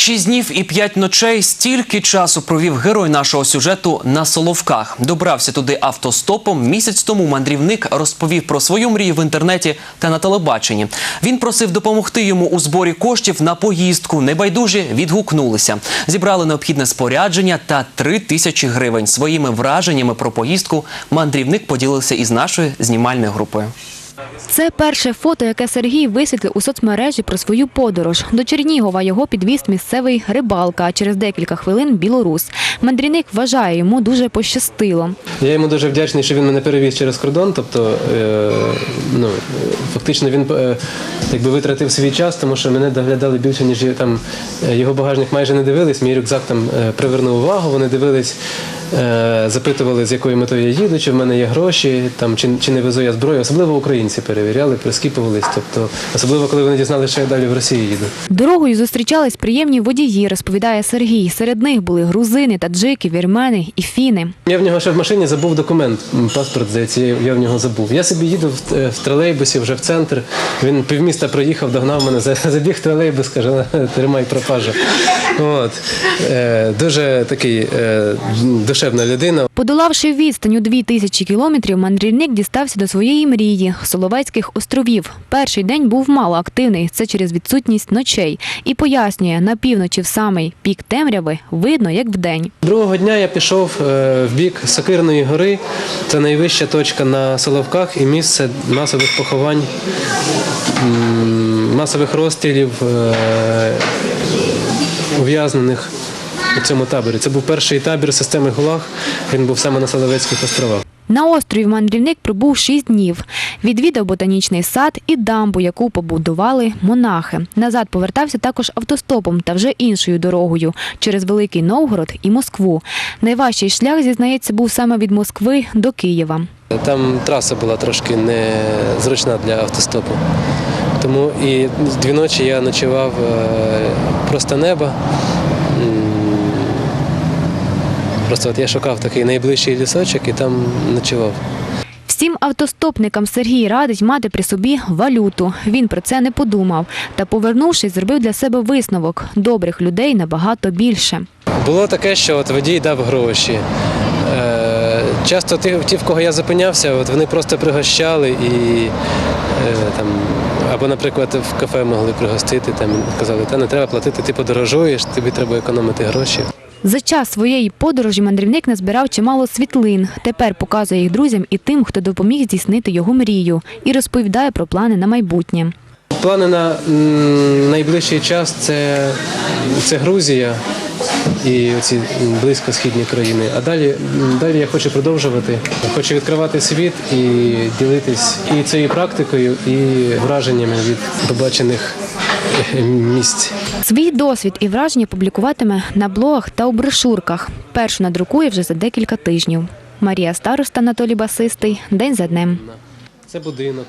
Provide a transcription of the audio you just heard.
Шість днів і п'ять ночей стільки часу провів герой нашого сюжету на Соловках. Добрався туди автостопом. Місяць тому мандрівник розповів про свою мрію в інтернеті та на телебаченні. Він просив допомогти йому у зборі коштів на поїздку. Небайдужі відгукнулися. Зібрали необхідне спорядження та три тисячі гривень. Своїми враженнями про поїздку мандрівник поділився із нашою знімальною групою. Це перше фото, яке Сергій висвітлив у соцмережі про свою подорож. До Чернігова його підвіз місцевий рибалка, а через декілька хвилин білорус. Мандрівник вважає, йому дуже пощастило. Я йому дуже вдячний, що він мене перевіз через кордон. Тобто, е, ну, фактично він е, якби витратив свій час, тому що мене доглядали більше, ніж там е, його багажник майже не дивились. Мій рюкзак там привернув увагу. Вони дивились, запитували, з якою метою я їду, чи в мене є гроші, там чи, чи не везу я зброю. Особливо українці перевіряли, прискіпувались. Тобто, особливо коли вони дізналися, що я далі в Росії їду. Дорогою зустрічались приємні водії, розповідає Сергій. Серед них були грузини, таджики, вірмени і фіни. Я в нього ще в машині забув документ, паспорт, здається, я я в нього забув. Я собі їду в, е, в тролейбусі вже в центр. Він півміста проїхав, догнав мене, забіг в тролейбус, каже, тримай пропажа. От. Е, дуже такий е, душевна людина. Подолавши відстань у дві тисячі кілометрів, мандрівник дістався до своєї мрії – Соловецьких островів. Перший день був мало активний, це через відсутність ночей. І пояснює, на півночі в самий пік темряви видно, як вдень. Другого дня я пішов е, в бік Сокирної гори. Це найвища точка на Соловках і місце масових поховань, масових розстрілів е, ув'язнених у цьому таборі. Це був перший табір системи ГУЛАГ. Він був саме на Соловецьких островах. На острові мандрівник пробув шість днів. Відвідав ботанічний сад і дамбу, яку побудували монахи. Назад повертався також автостопом та вже іншою дорогою через Великий Новгород і Москву. Найважчий шлях, зізнається, був саме від Москви до Києва. Там траса була трошки незручна для автостопу. Тому і дві ночі я ночував е, просто неба. Просто от я шукав такий найближчий лісочок і там ночував. Всім автостопникам Сергій радить мати при собі валюту. Він про це не подумав. Та, повернувшись, зробив для себе висновок. Добрих людей набагато більше. Було таке, що от водій дав гроші. Е, Часто ті, в кого я зупинявся, от вони просто пригощали і е, там, або, наприклад, в кафе могли пригостити, там казали, та не треба платити, ти подорожуєш, тобі треба економити гроші. За час своєї подорожі мандрівник назбирав чимало світлин. Тепер показує їх друзям і тим, хто допоміг здійснити його мрію, і розповідає про плани на майбутнє. Плани на найближчий час це, Грузія і ці близькосхідні країни. А далі, далі я хочу продовжувати. Хочу відкривати світ і ділитись і цією практикою, і враженнями від побачених місць. Свій досвід і враження публікуватиме на блогах та у брошурках. Першу надрукує вже за декілька тижнів. Марія Староста, Анатолій Басистий. День за днем. Це будинок.